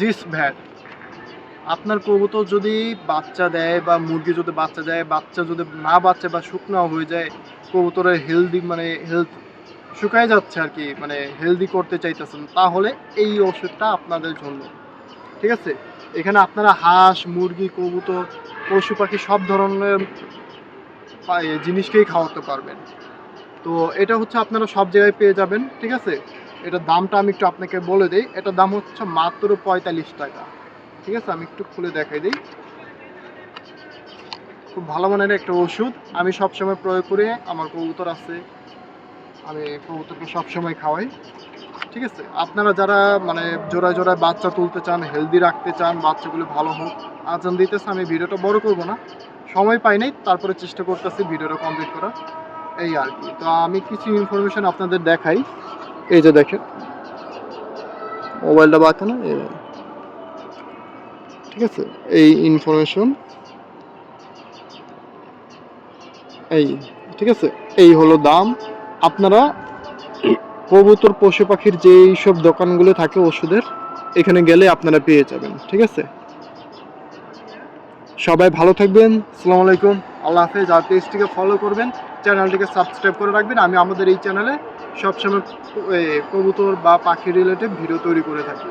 জিস VAT. আপনার কবুতর যদি বাচ্চা দেয় বা মুরগি যদি বাচ্চা দেয়, বাচ্চা যদি না বাচ্চা বা শুকনো হয়ে যায়, কবুতরের হেলদি মানে হেলথ শুকায় যাচ্ছে আর কি মানে হেলদি করতে চাইতেছেন, তাহলে এই ওষুধটা আপনাদের জন্য। ঠিক আছে? এখানে আপনারা হাঁস, মুরগি, কবুতর, পশু পাখি সব ধরনের জিনিসকেই খাওয়াতে পারবেন। তো এটা হচ্ছে আপনারা সব জায়গায় পেয়ে যাবেন, ঠিক আছে? এটার দামটা আমি একটু আপনাকে বলে দিই। এটার দাম হচ্ছে মাত্র পঁয়তাল্লিশ টাকা। ঠিক আছে? আমি একটু খুলে দেখাই দিই। খুব ভালো মানের একটা ওষুধ। আমি সবসময় প্রয়োগ করে। আমার কবুতর আছে। আমি কবুতরকে সবসময় খাওয়াই। ঠিক আছে? আপনারা যারা মানে জোড়ায় জোড়ায় বাচ্চা তুলতে চান হেলদি রাখতে চান, বাচ্চাগুলো ভালো হোক, আজান দিতেছে, আমি ভিডিওটা বড় করব না। সময় পাই নাই, তারপরে চেষ্টা করতেছি ভিডিওটা কমপ্লিট করা এই আর কি। তো আমি কিছু ইনফরমেশন আপনাদের দেখাই। এই যে দেখেন। মোবাইলটা বাঁকে না ঠিক আছে? এই ইনফরমেশন এই, ঠিক আছে? এই হলো দাম। আপনারা কবুতর, পশু পাখির যেই সব দোকানগুলো থাকে ওষুধের, এখানে গেলে আপনারা পেয়ে যাবেন, ঠিক আছে? সবাই ভালো থাকবেন আসসালামু আলাইকুম, আল্লাহ হাফেজ। আর পেজটিকে ফলো করবেন চ্যানেলটিকে সাবস্ক্রাইব করে রাখবেন। আমি আমাদের এই চ্যানেলে সবসময় কবুতর বা পাখি রিলেটেড ভিডিও তৈরি করে থাকি।